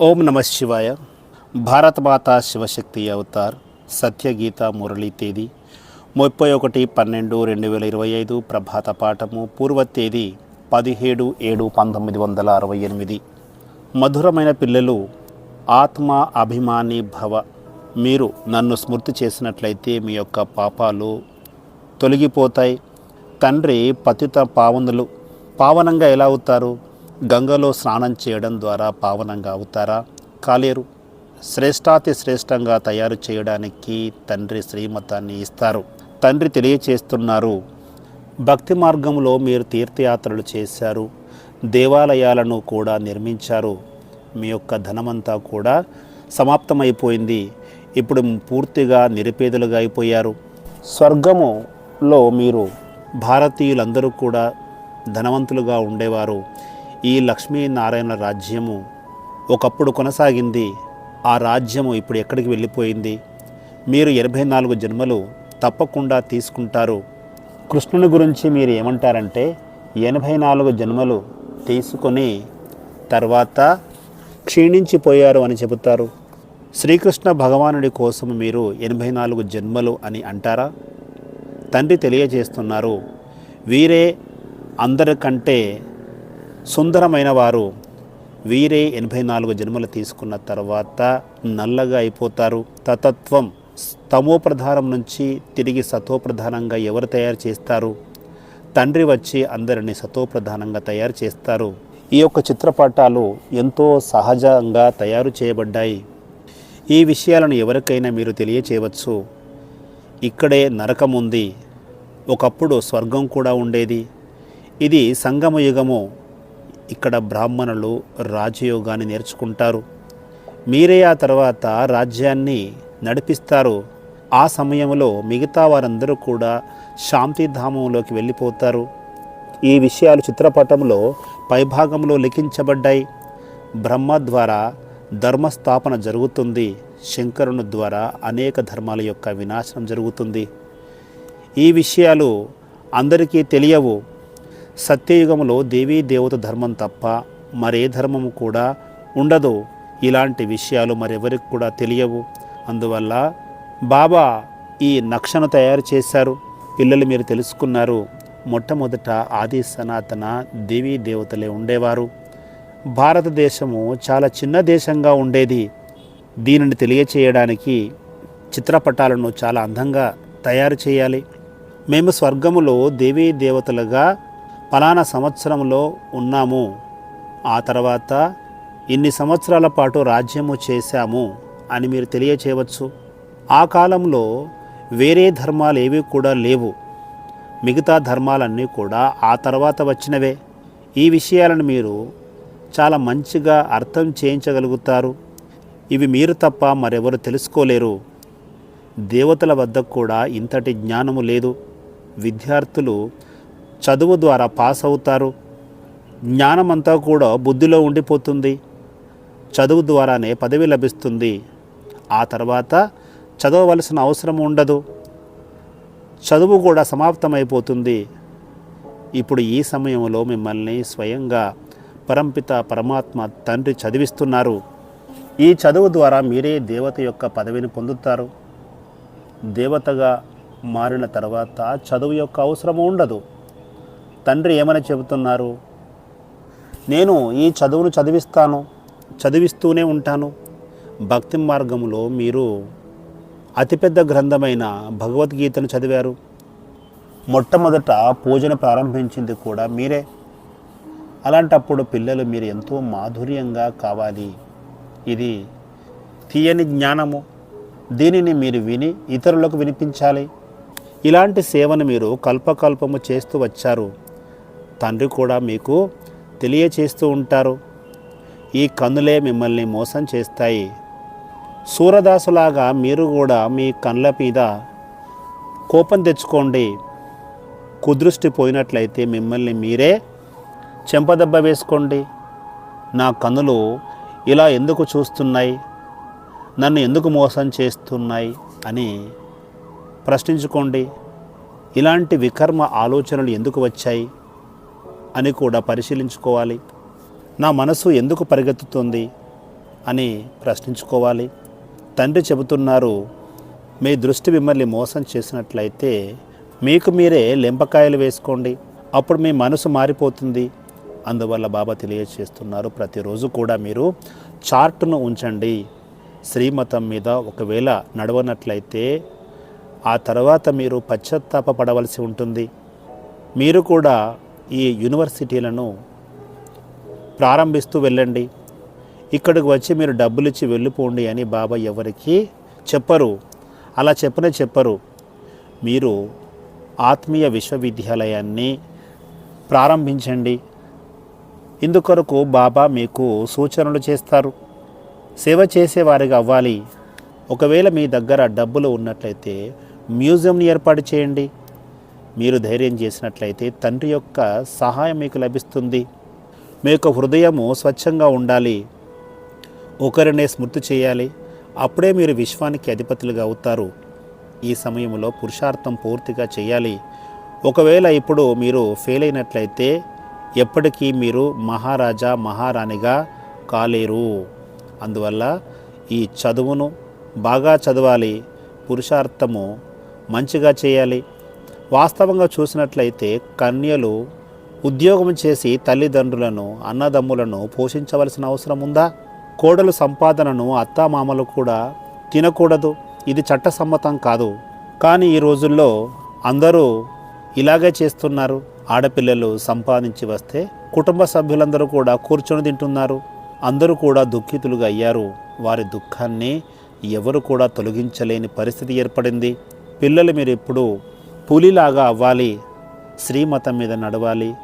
ఓం నమ శివాయ. భారతమాత శివశక్తి అవతార్ సత్యగీత మురళీ తేదీ ముప్పై ఒకటి పన్నెండు రెండు వేల ఇరవై ఐదు ప్రభాత పాఠము పూర్వ తేదీ పదిహేడు ఏడు పంతొమ్మిది వందల అరవై ఎనిమిది. మధురమైన పిల్లలు ఆత్మ అభిమాని భవ మీరు నన్ను స్మృతి చేసినట్లయితే మీ యొక్క పాపాలు తొలగిపోతాయి. తండ్రి పతిత పావనులు పావనంగా ఎలా అవుతారు? గంగలో స్నానం చేయడం ద్వారా పావనంగా అవుతారా? కాలేరు. శ్రేష్టాతి శ్రేష్టంగా తయారు చేయడానికి తండ్రి శ్రీమతాన్ని ఇస్తారు. తండ్రి తెలియచేస్తున్నారు. భక్తి మార్గంలో మీరు తీర్థయాత్రలు చేశారు. దేవాలయాలను కూడా నిర్మించారు. మీ యొక్క ధనమంతా కూడా సమాప్తమైపోయింది. ఇప్పుడు పూర్తిగా నిరుపేదలుగా అయిపోయారు. స్వర్గములో మీరు భారతీయులందరూ కూడా ధనవంతులుగా ఉండేవారు. ఈ లక్ష్మీనారాయణ రాజ్యము ఒకప్పుడు కొనసాగింది ఆ రాజ్యము ఇప్పుడు ఎక్కడికి వెళ్ళిపోయింది? మీరు ఎనభై నాలుగు జన్మలు తప్పకుండా తీసుకుంటారు. కృష్ణుని గురించి మీరు ఏమంటారంటే ఎనభై నాలుగు జన్మలు తీసుకొని తర్వాత క్షీణించిపోయారు అని చెబుతారు. శ్రీకృష్ణ భగవానుడి కోసం మీరు ఎనభై నాలుగు జన్మలు అని అంటారా? తండ్రి తెలియజేస్తున్నారు వీరే అందరికంటే సుందరమైన వారు వీరే ఎనభై నాలుగు జన్మలు తీసుకున్న తర్వాత నల్లగా అయిపోతారు. తతత్వం తమోప్రధానం నుంచి తిరిగి సతోప్రధానంగా ఎవరు తయారు చేస్తారు? తండ్రి వచ్చి అందరిని సతోప్రధానంగా తయారు చేస్తారు. ఈ యొక్క చిత్రపటాలు ఎంతో సహజంగా తయారు చేయబడ్డాయి. ఈ విషయాలను ఎవరికైనా మీరు తెలియచేయవచ్చు. ఇక్కడే నరకం ఉంది ఒకప్పుడు స్వర్గం కూడా ఉండేది. ఇది సంగమ యుగము ఇక్కడ బ్రాహ్మణులు రాజయోగాన్ని నేర్చుకుంటారు. మీరే ఆ తర్వాత రాజ్యాన్ని నడిపిస్తారు. ఆ సమయంలో మిగతా వారందరూ కూడా శాంతిధామంలోకి వెళ్ళిపోతారు. ఈ విషయాలు చిత్రపటంలో పైభాగంలో లిఖించబడ్డాయి. బ్రహ్మ ద్వారా ధర్మస్థాపన జరుగుతుంది. శంకరుని ద్వారా అనేక ధర్మాల యొక్క వినాశనం జరుగుతుంది. ఈ విషయాలు అందరికీ తెలియవు. సత్యయుగంలో దేవీ దేవత ధర్మం తప్ప మరే ధర్మము కూడా ఉండదు. ఇలాంటి విషయాలు మరెవరికి కూడా తెలియవు. అందువల్ల బాబా ఈ నక్షను తయారు చేశారు. పిల్లలు మీరు తెలుసుకున్నారు మొట్టమొదట ఆది సనాతన దేవీ దేవతలే ఉండేవారు. భారతదేశము చాలా చిన్న దేశంగా ఉండేది. దీనిని తెలియచేయడానికి చిత్రపటాలను చాలా అందంగా తయారు చేయాలి. మేము స్వర్గములో దేవీ దేవతలుగా ఫలానా సంవత్సరంలో ఉన్నాము. ఆ తర్వాత ఇన్ని సంవత్సరాల పాటు రాజ్యము చేశాము అని మీరు తెలియచేయవచ్చు. ఆ కాలంలో వేరే ధర్మాలు ఏవి కూడా లేవు. మిగతా ధర్మాలన్నీ కూడా ఆ తర్వాత వచ్చినవే. ఈ విషయాలను మీరు చాలా మంచిగా అర్థం చేయించగలుగుతారు. ఇవి మీరు తప్ప మరెవరు తెలుసుకోలేరు. దేవతల వద్ద కూడా ఇంతటి జ్ఞానము లేదు. విద్యార్థులు చదువు ద్వారా పాస్ అవుతారు. జ్ఞానమంతా కూడా బుద్ధిలో ఉండిపోతుంది. చదువు ద్వారానే పదవి లభిస్తుంది. ఆ తర్వాత చదవవలసిన అవసరం ఉండదు. చదువు కూడా సమాప్తమైపోతుంది. ఇప్పుడు ఈ సమయంలో మిమ్మల్ని స్వయంగా పరంపిత పరమాత్మ తండ్రి చదివిస్తున్నారు. ఈ చదువు ద్వారా మీరే దేవత యొక్క పదవిని పొందుతారు. దేవతగా మారిన తర్వాత చదువు యొక్క అవసరం ఉండదు. తండ్రి ఏమని చెబుతున్నారు? నేను ఈ చదువును చదివిస్తాను చదివిస్తూనే ఉంటాను. భక్తి మార్గంలో మీరు అతిపెద్ద గ్రంథమైన భగవద్గీతను చదివారు. మొట్టమొదట పూజను ప్రారంభించింది కూడా మీరే. అలాంటప్పుడు పిల్లలు మీరు ఎంతో మాధుర్యంగా కావాలి. ఇది తీయని జ్ఞానము. దీనిని మీరు విని ఇతరులకు వినిపించాలి. ఇలాంటి సేవను మీరు కల్పకల్పము చేస్తూ వచ్చారు. తండ్రి కూడా మీకు తెలియచేస్తూ ఉంటారు. ఈ కన్నులే మిమ్మల్ని మోసం చేస్తాయి. సూరదాసులాగా మీరు కూడా మీ కళ్ళ మీద కోపం తెచ్చుకోండి. కుదృష్టి పోయినట్లయితే మిమ్మల్ని మీరే చెంపదెబ్బ వేసుకోండి. నా కన్నులు ఇలా ఎందుకు చూస్తున్నాయి? నన్ను ఎందుకు మోసం చేస్తున్నాయి? అని ప్రశ్నించుకోండి. ఇలాంటి వికర్మ ఆలోచనలు ఎందుకు వచ్చాయి? అని కూడా పరిశీలించుకోవాలి. నా మనసు ఎందుకు పరిగెత్తుతుంది అని ప్రశ్నించుకోవాలి. తండ్రి చెబుతున్నారు మీ దృష్టి మిమ్మల్ని మోసం చేసినట్లయితే మీకు మీరే లెంపకాయలు వేసుకోండి. అప్పుడు మీ మనసు మారిపోతుంది. అందువల్ల బాబా తెలియజేస్తున్నారు ప్రతిరోజు కూడా మీరు చార్ట్ను ఉంచండి. శ్రీమతం మీద ఒకవేళ నడవనట్లయితే ఆ తర్వాత మీరు పశ్చాత్తాప పడవలసి ఉంటుంది. మీరు కూడా ఈ యూనివర్సిటీలను ప్రారంభిస్తూ వెళ్ళండి. ఇక్కడికి వచ్చి మీరు డబ్బులు ఇచ్చి వెళ్ళిపోండి అని బాబా ఎవరికి చెప్పరు. అలా చెప్పనే చెప్పరు. మీరు ఆత్మీయ విశ్వవిద్యాలయాన్ని ప్రారంభించండి. ఇందుకొరకు బాబా మీకు సూచనలు చేస్తారు. సేవ చేసేవారిగా అవ్వాలి. ఒకవేళ మీ దగ్గర డబ్బులు ఉన్నట్లయితే మ్యూజియంని ఏర్పాటు చేయండి. మీరు ధైర్యం చేసినట్లయితే తండ్రి యొక్క సహాయం మీకు లభిస్తుంది. మీ యొక్క హృదయము స్వచ్ఛంగా ఉండాలి. ఒకరినే స్మృతి చేయాలి. అప్పుడే మీరు విశ్వానికి అధిపతులుగా అవుతారు. ఈ సమయంలో పురుషార్థం పూర్తిగా చేయాలి. ఒకవేళ ఇప్పుడు మీరు ఫెయిల్ అయినట్లయితే ఎప్పటికీ మీరు మహారాజా మహారాణిగా కాలేరు. అందువల్ల ఈ చదువును బాగా చదవాలి. పురుషార్థము మంచిగా చేయాలి. వాస్తవంగా చూసినట్లయితే కన్యలు ఉద్యోగం చేసి తల్లిదండ్రులను అన్నదమ్ములను పోషించవలసిన అవసరం ఉందా? కోడలు సంపాదనను అత్తామామలు కూడా తినకూడదు. ఇది చట్టసమ్మతం కాదు. కానీ ఈ రోజుల్లో అందరూ ఇలాగే చేస్తున్నారు. ఆడపిల్లలు సంపాదించి వస్తే కుటుంబ సభ్యులందరూ కూడా కూర్చొని తింటున్నారు. అందరూ కూడా దుఃఖితులుగా అయ్యారు. వారి దుఃఖాన్ని ఎవరు కూడా తొలగించలేని పరిస్థితి ఏర్పడింది. పిల్లలు మీరు ఎప్పుడు పులిలాగా అవ్వాలి. శ్రీమతం మీద నడవాలి.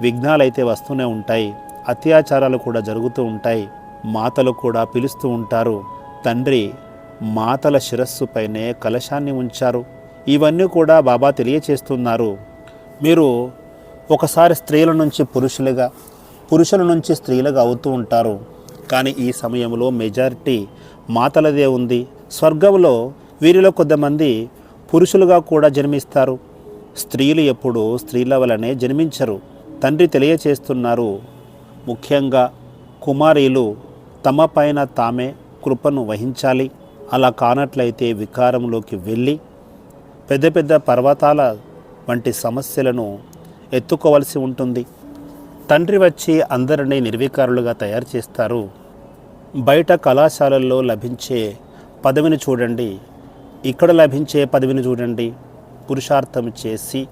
విఘ్నాలు అయితే వస్తూనే ఉంటాయి. అత్యాచారాలు కూడా జరుగుతూ ఉంటాయి. మాతలు కూడా పిలుస్తూ ఉంటారు. తండ్రి మాతల శిరస్సుపైనే కలశాన్ని ఉంచారు. ఇవన్నీ కూడా బాబా తెలియచేస్తున్నారు. మీరు ఒకసారి స్త్రీల నుంచి పురుషులుగా పురుషుల నుంచి స్త్రీలుగా అవుతూ ఉంటారు. కానీ ఈ సమయంలో మెజారిటీ మాతలదే ఉంది. స్వర్గంలో వీరిలో కొంతమంది పురుషులుగా కూడా జన్మిస్తారు. స్త్రీలు ఎప్పుడూ స్త్రీల వలనే జన్మించరు. తండ్రి తెలియచేస్తున్నారు. ముఖ్యంగా కుమారీలు తమ పైన తామే కృపను వహించాలి. అలా కానట్లయితే వికారంలోకి వెళ్ళి పెద్ద పెద్ద పర్వతాల వంటి సమస్యలను ఎత్తుకోవలసి ఉంటుంది. తండ్రి వచ్చి అందరినీ నిర్వికారులుగా తయారు చేస్తారు. బయట కళాశాలల్లో లభించే పదవిని చూడండి. ఇక్కడ లభించే పదవిని చూడండి. పురుషార్థం చేసి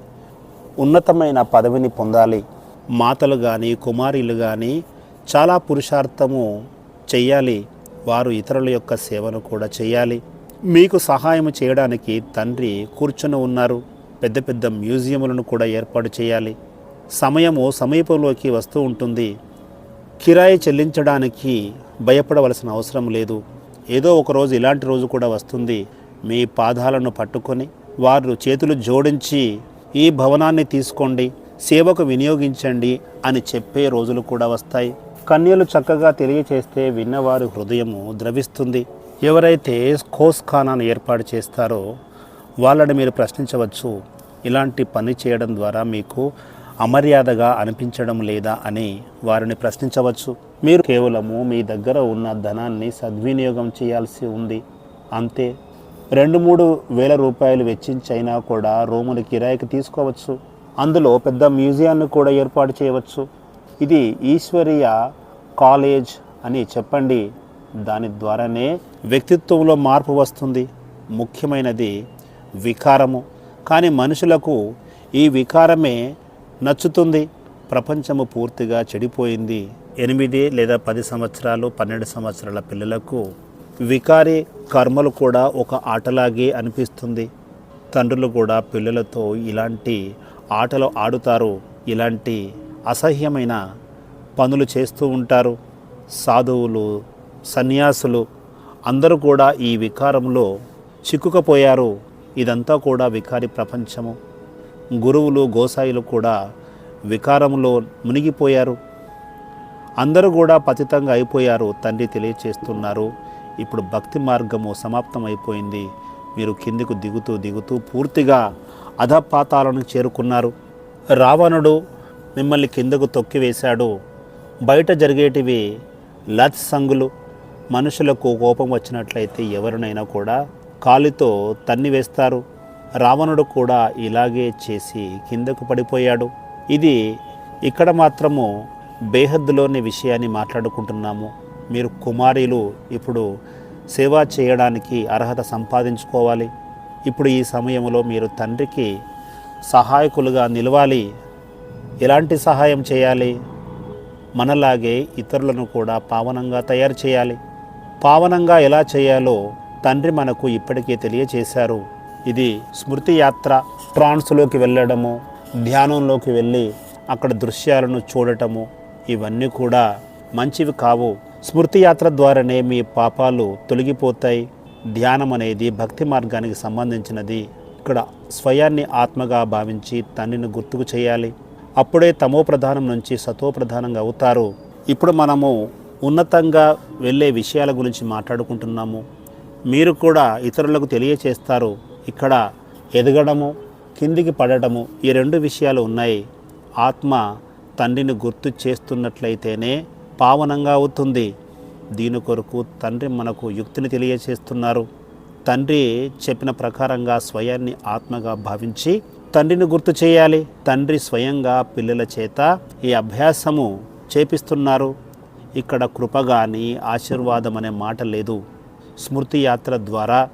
ఉన్నతమైన పదవిని పొందాలి. మాతలు కానీ కుమారీలు కానీ చాలా పురుషార్థము చేయాలి వారు ఇతరుల యొక్క సేవను కూడా చేయాలి మీకు సహాయం చేయడానికి తండ్రి కూర్చొని ఉన్నారు. పెద్ద పెద్ద మ్యూజియంలను కూడా ఏర్పాటు చేయాలి. సమయము సమీపంలోకి వస్తూ ఉంటుంది. కిరాయి చెల్లించడానికి భయపడవలసిన అవసరం లేదు. ఏదో ఒక రోజు ఇలాంటి రోజు కూడా వస్తుంది. మీ పాదాలను పట్టుకొని వారు చేతులు జోడించి ఈ భవనాన్ని తీసుకోండి సేవకు వినియోగించండి అని చెప్పే రోజులు కూడా వస్తాయి. కన్యలు చక్కగా తెలియచేస్తే విన్నవారి హృదయము ద్రవిస్తుంది. ఎవరైతే కోస్ఖానాన్ని ఏర్పాటు చేస్తారో వాళ్ళని మీరు ప్రశ్నించవచ్చు. ఇలాంటి పని చేయడం ద్వారా మీకు అమర్యాదగా అనిపించడం లేదా అని వారిని ప్రశ్నించవచ్చు. మీరు కేవలము మీ దగ్గర ఉన్న ధనాన్ని సద్వినియోగం చేయాల్సి ఉంది. అంతే. రెండు మూడు వేల రూపాయలు వెచ్చించైనా కూడా రూములు కిరాయికి తీసుకోవచ్చు. అందులో పెద్ద మ్యూజియాన్ని కూడా ఏర్పాటు చేయవచ్చు. ఇది ఈశ్వరీయ కాలేజ్ అని చెప్పండి. దాని ద్వారానే వ్యక్తిత్వంలో మార్పు వస్తుంది. ముఖ్యమైనది వికారము. కానీ మనుషులకు ఈ వికారమే నచ్చుతుంది. ప్రపంచము పూర్తిగా చెడిపోయింది. ఎనిమిది లేదా పది సంవత్సరాలు పన్నెండు సంవత్సరాల పిల్లలకు వికారి కర్మలు కూడా ఒక ఆటలాగే అనిపిస్తుంది. తండ్రులు కూడా పిల్లలతో ఇలాంటి ఆటలు ఆడుతారు. ఇలాంటి అసహ్యమైన పనులు చేస్తూ ఉంటారు. సాధువులు సన్యాసులు అందరూ కూడా ఈ వికారంలో చిక్కుకపోయారు. ఇదంతా కూడా వికారి ప్రపంచము. గురువులు గోసాయిలు కూడా వికారంలో మునిగిపోయారు. అందరూ కూడా పతితంగా అయిపోయారు తండ్రి తెలియచేస్తున్నారు. ఇప్పుడు భక్తి మార్గము సమాప్తం అయిపోయింది మీరు కిందికి దిగుతూ దిగుతూ పూర్తిగా అధపాతాలను చేరుకున్నారు. రావణుడు మిమ్మల్ని కిందకు తొక్కివేశాడు బయట జరిగేటివి లత్ సంగులు మనుషులకు కోపం వచ్చినట్లయితే ఎవరినైనా కూడా కాలితో తన్ని వేస్తారు. రావణుడు కూడా ఇలాగే చేసి కిందకు పడిపోయాడు. ఇది ఇక్కడ మాత్రము బేహద్దులోని విషయాన్ని మాట్లాడుకుంటున్నాము. మీరు కుమారీలు ఇప్పుడు సేవ చేయడానికి అర్హత సంపాదించుకోవాలి. ఇప్పుడు ఈ సమయంలో మీరు తండ్రికి సహాయకులుగా నిలవాలి. ఎలాంటి సహాయం చేయాలి? మనలాగే ఇతరులను కూడా పావనంగా తయారు చేయాలి. పావనంగా ఎలా చేయాలో తండ్రి మనకు ఇప్పటికే తెలియచేశారు. ఇది స్మృతి యాత్ర ట్రాన్స్లోకి వెళ్ళడము ధ్యానంలోకి వెళ్ళి అక్కడ దృశ్యాలను చూడటము ఇవన్నీ కూడా మంచివి కావు. స్మృతి యాత్ర ద్వారానే మీ పాపాలు తొలగిపోతాయి. ధ్యానం అనేది భక్తి మార్గానికి సంబంధించినది. ఇక్కడ స్వయాన్ని ఆత్మగా భావించి తండ్రిని గుర్తుకు చేయాలి. అప్పుడే తమో ప్రధానం నుంచి సతో ప్రధానంగా అవుతారు. ఇప్పుడు మనము ఉన్నతంగా వెళ్ళే విషయాల గురించి మాట్లాడుకుంటున్నాము. మీరు కూడా ఇతరులకు తెలియచేస్తారు. ఇక్కడ ఎదగడము కిందికి పడటము ఈ రెండు విషయాలు ఉన్నాయి. ఆత్మ తండ్రిని గుర్తు చేస్తున్నట్లయితేనే పావనంగా అవుతుంది. దీని కొరకు తండ్రి మనకు యుక్తిని తెలియచేస్తున్నారు తండ్రి చెప్పిన ప్రకారంగా స్వయాన్ని ఆత్మగా భావించి తండ్రిని గుర్తు చేయాలి. తండ్రి స్వయంగా పిల్లల చేత ఈ అభ్యాసము చేపిస్తున్నారు. ఇక్కడ కృప కానీ ఆశీర్వాదం అనే మాట లేదు. స్మృతి యాత్ర ద్వారా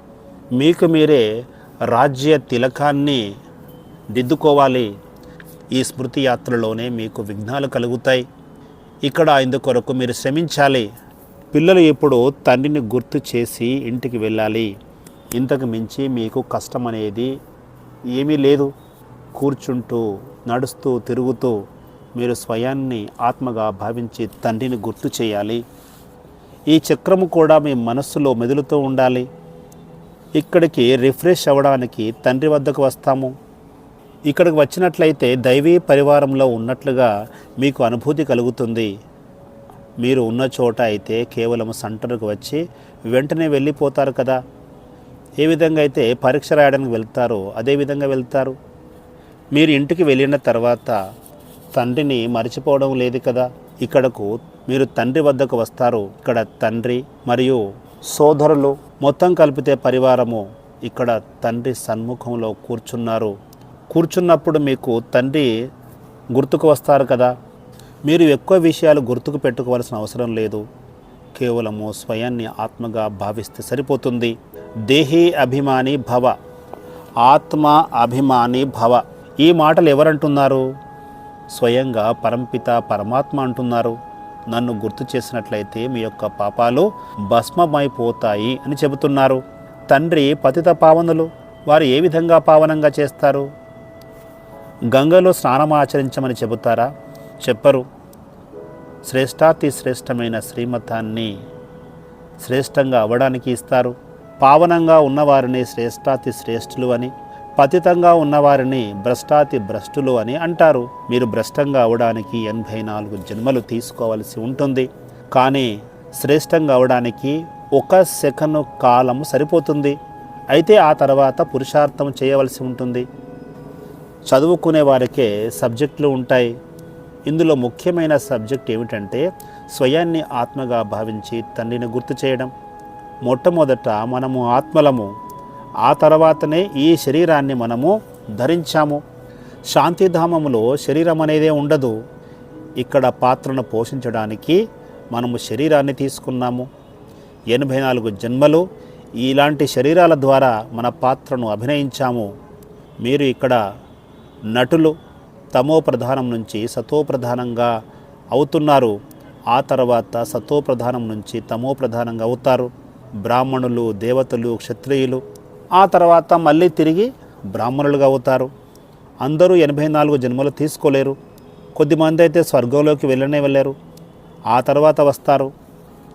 మీకు మీరే రాజ్య తిలకాన్ని దిద్దుకోవాలి. ఈ స్మృతి యాత్రలోనే మీకు విఘ్నాలు కలుగుతాయి. ఇక్కడ ఇందుకొరకు మీరు శ్రమించాలి. పిల్లలు ఇప్పుడు తండ్రిని గుర్తు చేసి ఇంటికి వెళ్ళాలి. ఇంతకు మించి మీకు కష్టం అనేది ఏమీ లేదు. కూర్చుంటూ నడుస్తూ తిరుగుతూ మీరు స్వయాన్ని ఆత్మగా భావించి తండ్రిని గుర్తు చేయాలి. ఈ చక్రము కూడా మీ మనస్సులో మెదులుతూ ఉండాలి. ఇక్కడికి రిఫ్రెష్ అవ్వడానికి తండ్రి వద్దకు వస్తాము. ఇక్కడికి వచ్చినట్లయితే దైవీ పరివారంలో ఉన్నట్లుగా మీకు అనుభూతి కలుగుతుంది. మీరు ఉన్న చోట అయితే కేవలం సెంటర్కు వచ్చి వెంటనే వెళ్ళిపోతారు కదా. ఏ విధంగా అయితే పరీక్ష రాయడానికి వెళ్తారో అదేవిధంగా వెళ్తారు. మీరు ఇంటికి వెళ్ళిన తర్వాత తండ్రిని మర్చిపోవడం లేదు కదా. ఇక్కడకు మీరు తండ్రి వద్దకు వస్తారు. ఇక్కడ తండ్రి మరియు సోదరులు మొత్తం కలిపితే పరివారము ఇక్కడ తండ్రి సన్ముఖంలో కూర్చున్నారు. కూర్చున్నప్పుడు మీకు తండ్రి గుర్తుకు వస్తారు కదా? మీరు ఎక్కువ విషయాలు గుర్తుకు పెట్టుకోవాల్సిన అవసరం లేదు. కేవలము స్వయాన్ని ఆత్మగా భావిస్తే సరిపోతుంది. దేహీ అభిమాని భవ. ఆత్మ అభిమాని భవ. ఈ మాటలు ఎవరంటున్నారు? స్వయంగా పరంపిత పరమాత్మ అంటున్నారు. నన్ను గుర్తు చేసినట్లయితే మీ యొక్క పాపాలు భస్మమైపోతాయి అని చెబుతున్నారు. తండ్రి పతిత పావనులు వారు ఏ విధంగా పావనంగా చేస్తారు? గంగలో స్నానం ఆచరించమని చెబుతారా? చెప్పరు. శ్రేష్టాతి శ్రేష్టమైన శ్రీమతాన్ని శ్రేష్టంగా అవ్వడానికి ఇస్తారు. పావనంగా ఉన్నవారిని శ్రేష్టాతి శ్రేష్ఠులు అని పతితంగా ఉన్నవారిని భ్రష్టాతి భ్రష్టులు అని అంటారు. మీరు భ్రష్టంగా అవడానికి ఎనభై నాలుగు జన్మలు తీసుకోవలసి ఉంటుంది. కానీ శ్రేష్టంగా అవడానికి ఒక సెకను కాలము సరిపోతుంది. అయితే ఆ తర్వాత పురుషార్థం చేయవలసి ఉంటుంది. చదువుకునే వారికే సబ్జెక్టులు ఉంటాయి. ఇందులో ముఖ్యమైన సబ్జెక్ట్ ఏమిటంటే స్వయాన్ని ఆత్మగా భావించి తండ్రిని గుర్తు చేయడం. మొట్టమొదట మనము ఆత్మలము. ఆ తర్వాతనే ఈ శరీరాన్ని మనము ధరించాము. శాంతిధామములో శరీరం అనేదే ఉండదు. ఇక్కడ పాత్రను పోషించడానికి మనము శరీరాన్ని తీసుకున్నాము. ఎనభై నాలుగు జన్మలు ఇలాంటి శరీరాల ద్వారా మన పాత్రను అభినయించాము. మీరు ఇక్కడ నటులు తమో ప్రధానం నుంచి సతో ప్రధానంగా అవుతున్నారు. ఆ తర్వాత సతో ప్రధానం నుంచి తమో ప్రధానంగా అవుతారు. బ్రాహ్మణులు దేవతలు క్షత్రియులు. ఆ తర్వాత మళ్ళీ తిరిగి బ్రాహ్మణులుగా అవుతారు. అందరూ ఎనభై నాలుగు జన్మలు తీసుకోలేరు. కొద్దిమంది అయితే స్వర్గంలోకి వెళ్ళనే వెళ్ళారు. ఆ తర్వాత వస్తారు.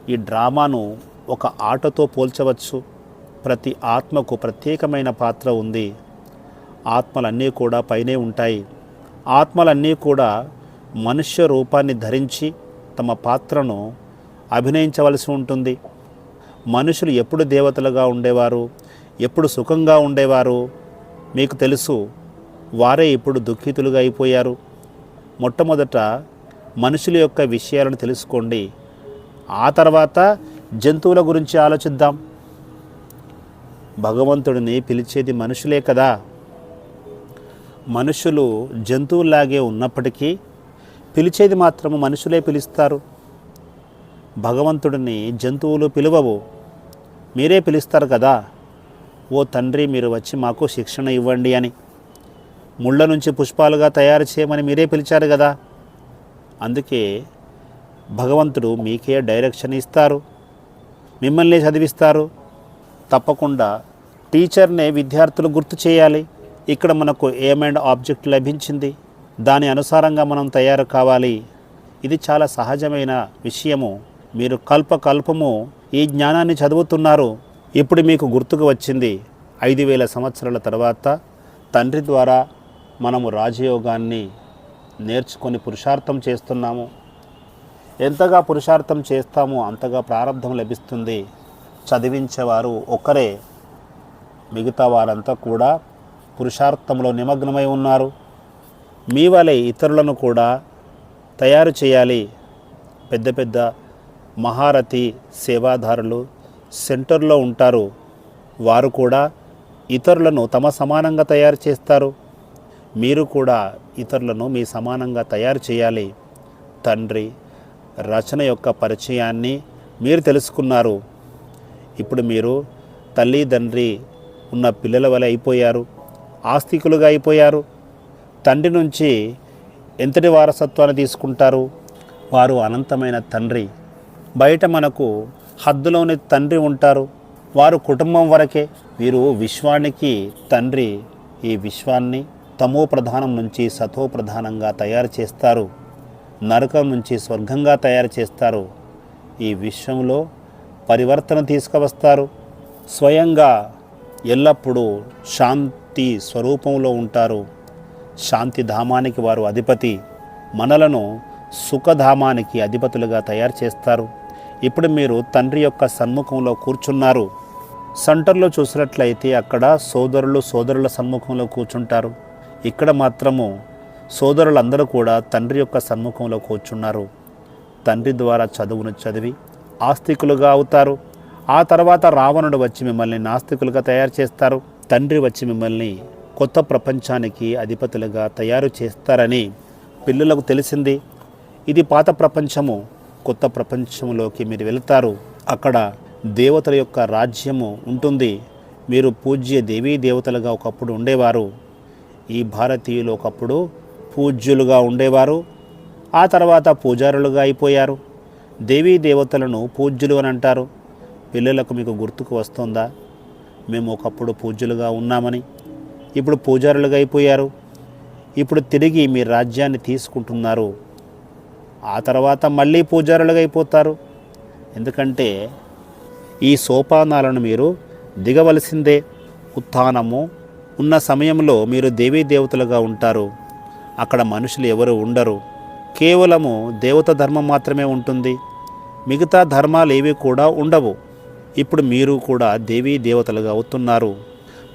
ఈ డ్రామాను ఒక ఆటతో పోల్చవచ్చు. ప్రతి ఆత్మకు ప్రత్యేకమైన పాత్ర ఉంది. ఆత్మలన్నీ కూడా పైనే ఉంటాయి. ఆత్మలన్నీ కూడా మనుష్య రూపాన్ని ధరించి తమ పాత్రను అభినయించవలసి ఉంటుంది. మనుషులు ఎప్పుడు దేవతలుగా ఉండేవారు? ఎప్పుడు సుఖంగా ఉండేవారు? మీకు తెలుసు వారే ఇప్పుడు దుఃఖితులుగా అయిపోయారు. మొట్టమొదట మనుషుల యొక్క విషయాలను తెలుసుకోండి. ఆ తర్వాత జంతువుల గురించి ఆలోచిద్దాం. భగవంతుడిని పిలిచేది మనుషులే కదా! మనుషులు జంతువులాగే ఉన్నప్పటికీ పిలిచేది మాత్రము మనుషులే పిలుస్తారు. భగవంతుడిని జంతువులు పిలువవు. మీరే పిలుస్తారు కదా. ఓ తండ్రి మీరు వచ్చి మాకు శిక్షణ ఇవ్వండి అని. ముళ్ళ నుంచి పుష్పాలుగా తయారు చేయమని మీరే పిలిచారు కదా. అందుకే భగవంతుడు మీకే డైరెక్షన్ ఇస్తారు. మిమ్మల్ని చదివిస్తారు. తప్పకుండా టీచర్నే విద్యార్థులు గుర్తు చేయాలి. ఇక్కడ మనకు ఏమ్ అండ్ ఆబ్జెక్ట్ లభించింది. దాని అనుసారంగా మనం తయారు కావాలి. ఇది చాలా సహజమైన విషయము. మీరు కల్పకల్పము ఈ జ్ఞానాన్ని చదువుతున్నారు. ఇప్పుడు మీకు గుర్తుకు వచ్చింది. ఐదు వేల సంవత్సరాల తర్వాత తండ్రి ద్వారా మనము రాజయోగాన్ని నేర్చుకొని పురుషార్థం చేస్తున్నాము. ఎంతగా పురుషార్థం చేస్తామో అంతగా ప్రారంధం లభిస్తుంది. చదివించేవారు ఒకరే. మిగతా వారంతా కూడా పురుషార్థంలో నిమగ్నమై ఉన్నారు. మీ వలె ఇతరులను కూడా తయారు చేయాలి. పెద్ద పెద్ద మహారథి సేవాదారులు సెంటర్లో ఉంటారు. వారు కూడా ఇతరులను తమ సమానంగా తయారు చేస్తారు. మీరు కూడా ఇతరులను మీ సమానంగా తయారు చేయాలి. తండ్రి రచన యొక్క పరిచయాన్ని మీరు తెలుసుకున్నారు. ఇప్పుడు మీరు తల్లి తండ్రి ఉన్న పిల్లల వలె అయిపోయారు. ఆస్తికులుగా అయిపోయారు. తండ్రి నుంచి ఎంతటి వారసత్వాన్ని తీసుకుంటారు? వారు అనంతమైన తండ్రి. బయట మనకు హద్దులోని తండ్రి ఉంటారు. వారు కుటుంబం వరకే. వీరు విశ్వానికి తండ్రి. ఈ విశ్వాన్ని తమో ప్రధానం నుంచి సతో ప్రధానంగా తయారు చేస్తారు. నరకం నుంచి స్వర్గంగా తయారు చేస్తారు. ఈ విశ్వంలో పరివర్తన తీసుకువస్తారు. స్వయంగా ఎల్లప్పుడూ శాంతి స్వరూపంలో ఉంటారు. శాంతి ధామానికి వారు అధిపతి. మనలను సుఖధామానికి అధిపతులుగా తయారు చేస్తారు. ఇప్పుడు మీరు తండ్రి యొక్క సన్ముఖంలో కూర్చున్నారు. సెంటర్లో చూసినట్లయితే అక్కడ సోదరులు సోదరుల సన్ముఖంలో కూర్చుంటారు. ఇక్కడ మాత్రము సోదరులందరూ కూడా తండ్రి యొక్క సన్ముఖంలో కూర్చున్నారు. తండ్రి ద్వారా చదువును చదివి ఆస్తికులుగా అవుతారు. ఆ తర్వాత రావణుడు వచ్చి మిమ్మల్ని నాస్తికులుగా తయారు చేస్తారు. తండ్రి వచ్చి మిమ్మల్ని కొత్త ప్రపంచానికి అధిపతులుగా తయారు చేస్తారని పిల్లలకు తెలిసింది. ఇది పాత ప్రపంచము కొత్త ప్రపంచంలోకి మీరు వెళ్తారు. అక్కడ దేవతల యొక్క రాజ్యము ఉంటుంది. మీరు పూజ్య దేవీ దేవతలుగా ఒకప్పుడు ఉండేవారు. ఈ భారతీయులు ఒకప్పుడు పూజ్యులుగా ఉండేవారు. ఆ తర్వాత పూజారులుగా అయిపోయారు. దేవీ దేవతలను పూజ్యులు అని అంటారు. పిల్లలకు మీకు గుర్తుకు వస్తుందా? మేము ఒకప్పుడు పూజ్యులుగా ఉన్నామని. ఇప్పుడు పూజారులుగా అయిపోయారు ఇప్పుడు తిరిగి మీ రాజ్యాన్ని తీసుకుంటున్నారు. ఆ తర్వాత మళ్ళీ పూజారులుగా అయిపోతారు ఎందుకంటే ఈ సోపానాలను మీరు దిగవలసిందే. ఉత్థానము ఉన్న సమయంలో మీరు దేవీ దేవతలుగా ఉంటారు. అక్కడ మనుషులు ఎవరు ఉండరు. కేవలము దేవత ధర్మం మాత్రమే ఉంటుంది. మిగతా ధర్మాలు ఏవి కూడా ఉండవు. ఇప్పుడు మీరు కూడా దేవీ దేవతలుగా అవుతున్నారు.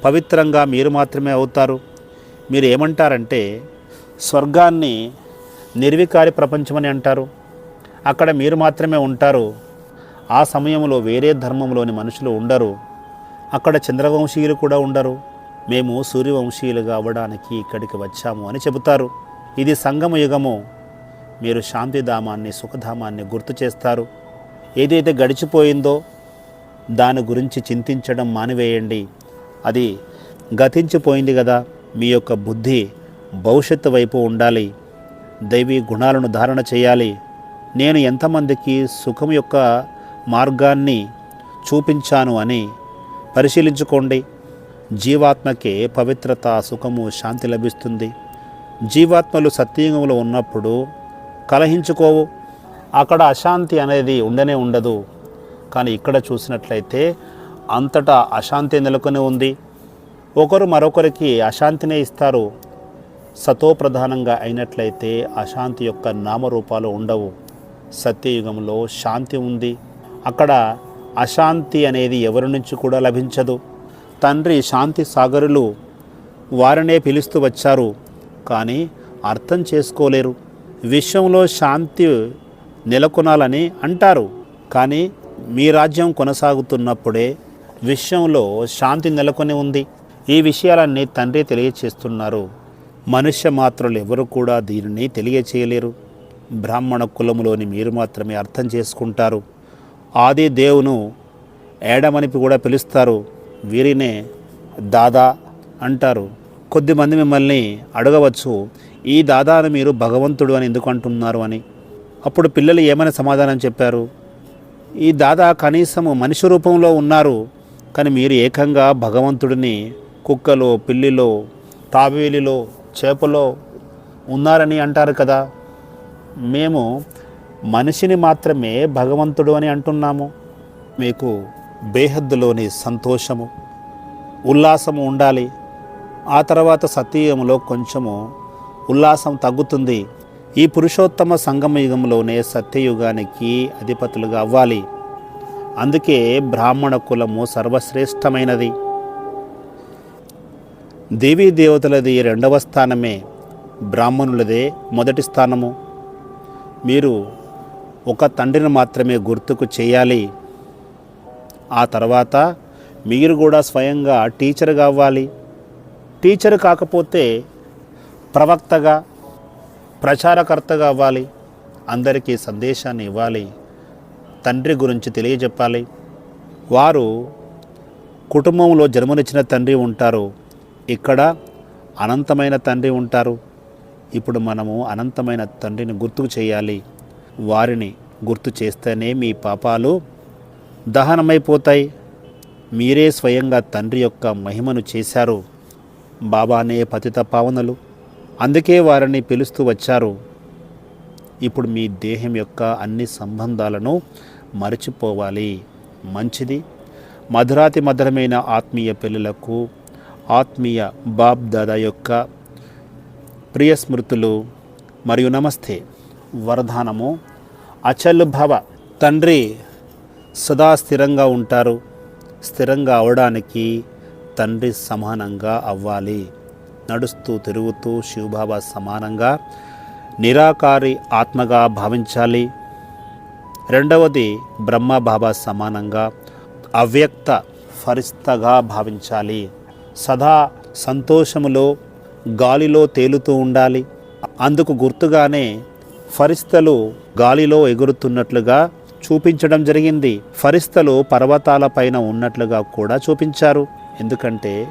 పవిత్రంగా మీరు మాత్రమే అవుతారు. మీరు ఏమంటారంటే స్వర్గాన్ని నిర్వికారి ప్రపంచమని అంటారు. అక్కడ మీరు మాత్రమే ఉంటారు. ఆ సమయంలో వేరే ధర్మంలోని మనుషులు ఉండరు. అక్కడ చంద్రవంశీయులు కూడా ఉండరు. మేము సూర్యవంశీయులుగా అవ్వడానికి ఇక్కడికి వచ్చాము అని చెబుతారు. ఇది సంగమ యుగము. మీరు శాంతిధామాన్ని సుఖధామాన్ని గుర్తు చేస్తారు. ఏదైతే గడిచిపోయిందో దాని గురించి చింతించడం మానివేయండి. అది గతించిపోయింది కదా మీ యొక్క బుద్ధి భవిష్యత్తు వైపు ఉండాలి. దైవీ గుణాలను ధారణ చేయాలి. నేను ఎంతమందికి సుఖం యొక్క మార్గాన్ని చూపించాను అని పరిశీలించుకోండి. జీవాత్మకే పవిత్రత సుఖము శాంతి లభిస్తుంది. జీవాత్మలు సత్యంగంలో ఉన్నప్పుడు కలహించుకోవు. అక్కడ అశాంతి అనేది ఉండనే ఉండదు. కానీ ఇక్కడ చూసినట్లయితే అంతటా అశాంతి నెలకొని ఉంది. ఒకరు మరొకరికి అశాంతినే ఇస్తారు. సతో ప్రధానంగా అయినట్లయితే అశాంతి యొక్క నామరూపాలు ఉండవు. సత్యయుగంలో శాంతి ఉంది. అక్కడ అశాంతి అనేది ఎవరి నుంచి కూడా లభించదు. తండ్రి శాంతి సాగరులు వారినే పిలుస్తూ వచ్చారు. కానీ అర్థం చేసుకోలేరు. విశ్వంలో శాంతి నెలకొనాలని అంటారు. కానీ మీ రాజ్యం కొనసాగుతున్నప్పుడే విశ్వంలో శాంతి నెలకొని ఉంది. ఈ విషయాలన్నీ తండ్రి తెలియచేస్తున్నారు. మనుష్య మాత్రులు ఎవరు కూడా దీనిని తెలియచేయలేరు. బ్రాహ్మణ కులములోని మీరు మాత్రమే అర్థం చేసుకుంటారు. ఆది దేవును ఏడమనిపి కూడా పిలుస్తారు. వీరినే దాదా అంటారు. కొద్దిమంది మిమ్మల్ని అడగవచ్చు. ఈ దాదాను మీరు భగవంతుడు అని ఎందుకు అంటున్నారు అని. అప్పుడు పిల్లలు ఏమైనా సమాధానం చెప్పారు? ఈ దాదా కనీసము మనిషి రూపంలో ఉన్నారు కానీ మీరు ఏకంగా భగవంతుడిని కుక్కలో పిల్లిలో తాబేలిలో చేపలో ఉన్నారని అంటారు కదా. మేము మనిషిని మాత్రమే భగవంతుడు అని అంటున్నాము. మీకు బేహద్దులోని సంతోషము ఉల్లాసము ఉండాలి. ఆ తర్వాత సతీయంలో కొంచెము ఉల్లాసం తగ్గుతుంది. ఈ పురుషోత్తమ సంగమ యుగంలోనే సత్యయుగానికి అధిపతులుగా అవ్వాలి. అందుకే బ్రాహ్మణ కులము సర్వశ్రేష్టమైనది. దేవీ దేవతలది రెండవ స్థానమే బ్రాహ్మణులదే మొదటి స్థానము. మీరు ఒక తండ్రిని మాత్రమే గుర్తుకు చేయాలి. ఆ తర్వాత మీరు కూడా స్వయంగా టీచర్గా అవ్వాలి. టీచర్ కాకపోతే ప్రవక్తగా ప్రచారకర్తగా అవ్వాలి అందరికీ సందేశాన్ని ఇవ్వాలి తండ్రి గురించి తెలియజెప్పాలి. వారు కుటుంబంలో జన్మనిచ్చిన తండ్రి ఉంటారు ఇక్కడ అనంతమైన తండ్రి ఉంటారు. ఇప్పుడు మనము అనంతమైన తండ్రిని గుర్తుకు చేయాలి. వారిని గుర్తు చేస్తేనే మీ పాపాలు దహనమైపోతాయి. మీరే స్వయంగా తండ్రి యొక్క మహిమను చేశారు. బాబానే పతిత పావనలు. అందుకే వారిని పిలుస్తూ వచ్చారు. ఇప్పుడు మీ దేహం యొక్క అన్ని సంబంధాలను మరచిపోవాలి. మంచిది. మధురాతి మధురమైన ఆత్మీయ పెళ్ళిలకు ఆత్మీయ బాబ్ దాదా యొక్క ప్రియ స్మృతులు మరియు నమస్తే. వరదానము. అచల్ భవ తండ్రి సదా స్థిరంగా ఉంటారు. స్థిరంగా అవడానికి తండ్రి సమానంగా అవ్వాలి. నడుస్తూ తిరుగుతూ శివబాబా సమానంగా నిరాకారి ఆత్మగా భావించాలి. రెండవది బ్రహ్మబాబా సమానంగా అవ్యక్త ఫరిస్తగా భావించాలి. సదా సంతోషములో గాలిలో తేలుతూ ఉండాలి. అందుకు గుర్తుగానే ఫరిస్తలు గాలిలో ఎగురుతున్నట్లుగా చూపించడం జరిగింది. ఫరిస్తలు పర్వతాల పైన ఉన్నట్లుగా కూడా చూపించారు. ఎందుకంటే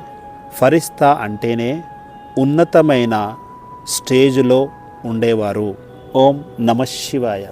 ఫరిస్తా అంటేనే ఉన్నతమైన స్టేజ్లో ఉండేవారు. ఓం నమ శివాయ.